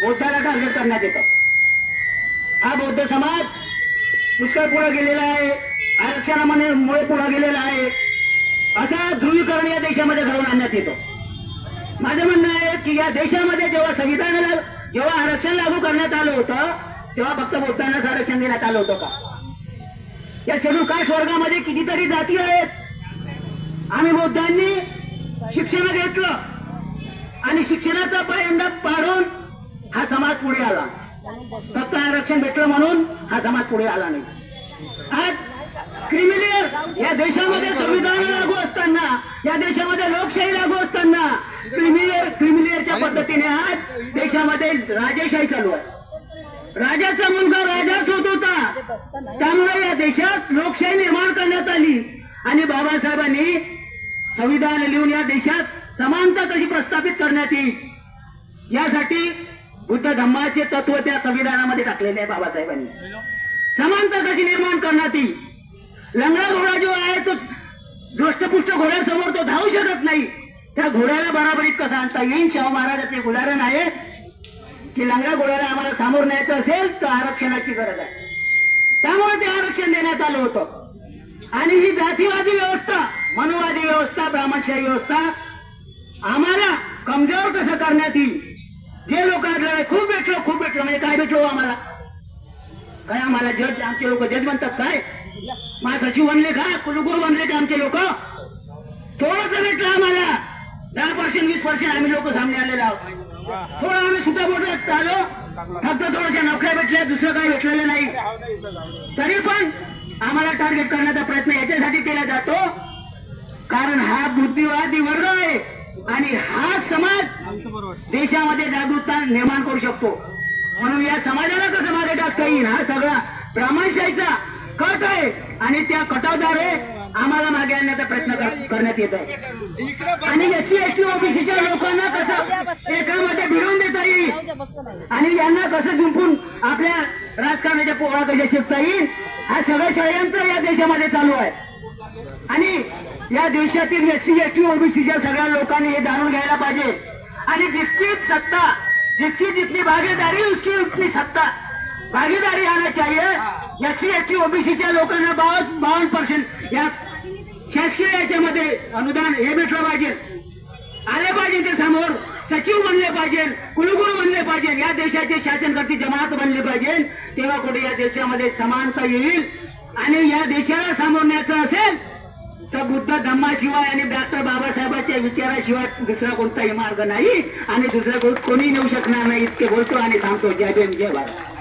बौद्धाला target करण्यात येतं. हा बौद्ध समाज पुष्कळ पुढे गेलेला आहे. आरक्षणामुळे मुळे पुढे गेलेला आहे. असा ध्रुवीकरण या देशामध्ये घडवून आणण्यात येतो. माझं म्हणणं आहे की या देशामध्ये जेव्हा संविधानाला जेव्हा आरक्षण लागू करण्यात आलं होतं तेव्हा फक्त बौद्धांनाच आरक्षण देण्यात आलं होतं का? या शेड्यूल कास्ट वर्गामध्ये कितीतरी जाती आहेत. आम्ही बौद्धांनी शिक्षण घेतलं. आणि शिक्षणाचा पायंडा पाडून हा समाज पुढे आला. फक्त आरक्षण भेटलं म्हणून हा समाज पुढे आला नाही. आज क्रिमिलियर या देशामध्ये संविधान लागू असताना या देशामध्ये लोकशाही लागू असताना क्रिमिलियर क्रिमिलियरच्या पद्धतीने आज देशामध्ये राजेशाही चालू आहे. राजाचा मुलगा राजाच होत होता. त्यामुळे या देशात लोकशाही निर्माण करण्यात आली. आणि बाबासाहेबांनी संविधान लिहून या देशात समानता कशी प्रस्थापित करण्यात येईल यासाठी बुद्ध धम्माचे तत्व त्या संविधानामध्ये टाकलेले आहे बाबासाहेबांनी. समानता कशी निर्माण करण्यात येईल लंगडा घोडा जो आहे तो दृष्टपुष्ट घोड्यासमोर तो धावू शकत नाही. त्या घोड्याला बराबरीत कसं आणता येईल? शाहू महाराजाचे एक उदाहरण आहे की लंगड्या घोड्याला आम्हाला सामोर न्यायचं असेल तर आरक्षणाची गरज आहे. त्यामुळे ते आरक्षण देण्यात आलं होतं. आणि ही जातीवादी व्यवस्था मनुवादी व्यवस्था ब्राह्मणशाही व्यवस्था आम्हाला कमजोर कसं करण्यात येईल? जे लोक खूप भेटलो खूप भेटलो. म्हणजे काय भेटलो हो आम्हाला? काय आम्हाला जज आमचे लोक जज म्हणतात काय? महासचिव बनले का? कुलगुरू बनले का आमचे लोक? थोडस भेटलं आम्हाला. दहा पर्सेंट वीस पर्सेंट आम्ही लोक सामने आलेलो आहोत. थोडं आम्ही सुद्धा बोलत आलो फक्त थोड्याशा नोकऱ्या भेटल्या दुसरं काही भेटलेलं नाही. तरी पण आम्हाला टार्गेट करण्याचा प्रयत्न याच्यासाठी केला जातो. कारण हा बुद्धिवादी वर्ग आहे. आणि हा समाज देशामध्ये जागरूकता निर्माण करू शकतो. म्हणून या समाजाला कसं मागे टाकता येईल? हा सगळा ब्राह्मणशाहीचा कट आहे आणि त्या कटाद्वारे आम्हाला मागे आणण्याचा प्रयत्न करण्यात येत आहे आणि एसटी एस टी ओबीसीच्या लोकांना कसं एकामध्ये भिडवून देता येईल? आणि यांना कसं जिंकून आपल्या राजकारणाच्या पोळा कशा शिकता येईल? हा सगळं षडयंत्र या देशामध्ये चालू आहे. आणि या देशातील एस सी एस टी ओबीसीच्या सगळ्या लोकांनी हे जाणून घ्यायला पाहिजे. आणि जितकी सत्ता जितकी जितनी भागीदारी उसकी उतनी सत्ता. भागीदारी आना चाहिए एस सी एस टी ओबीसीच्या लोकांना बावन बावन्न पर्सेंट या शासकीय याच्यामध्ये अनुदान हे भेटलं पाहिजे. आले पाहिजे ते समोर सचिव बनले पाहिजे कुलगुरू बनले पाहिजे या देशाचे शासनकर्ती जमात बनले पाहिजे तेव्हा कुठे या देशामध्ये समानता येईल? आणि या देशाला सामोरण्याचं असेल तर बुद्ध धम्माशिवाय आणि डॉक्टर बाबासाहेबांच्या विचाराशिवाय दुसरा कोणताही मार्ग नाही. आणि दुसरा कोणी नेऊ शकणार नाही इतके बोलतो आणि थांबतो जय भीम जय भारत.